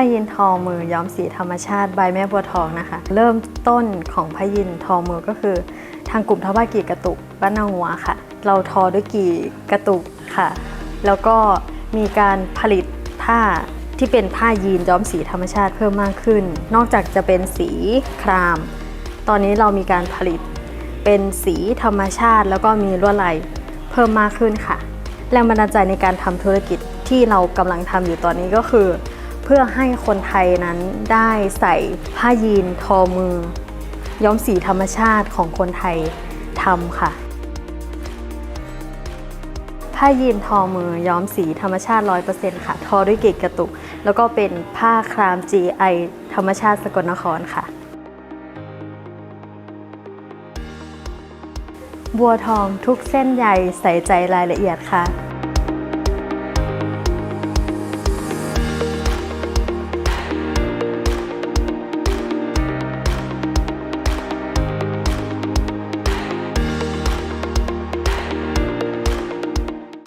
ผ้ายินทอมือย้อมสีธรรมชาติใบแม่บัวทองนะคะ เริ่มต้นของผ้ายินทอมือก็คือ ทางกลุ่มทบากีกระตุกบ้านนางหัวค่ะ เราทอด้วยกี่กระตุกค่ะ แล้วก็มีการผลิตผ้าที่เป็นผ้ายีนย้อมสีธรรมชาติเพิ่มมากขึ้น นอกจากจะเป็นสีคราม ตอนนี้เรามีการผลิตเป็นสีธรรมชาติ แล้วก็มีลวดลายเพิ่มมากขึ้นค่ะ แรงบันดาลใจในการทำธุรกิจที่เรากำลังทำอยู่ตอนนี้ก็คือ เพื่อให้คนไทยนั้นได้ใส่ผ้ายีนทอมือ ย้อมสีธรรมชาติของคนไทยทำค่ะ ผ้ายีนทอมือย้อมสีธรรมชาติ 100%ค่ะ ทอด้วยเกล็ดกระตุก แล้วก็เป็นผ้าคราม GI ธรรมชาติสกลนครค่ะ บัวทองทุกเส้นใยใส่ใจรายละเอียดค่ะ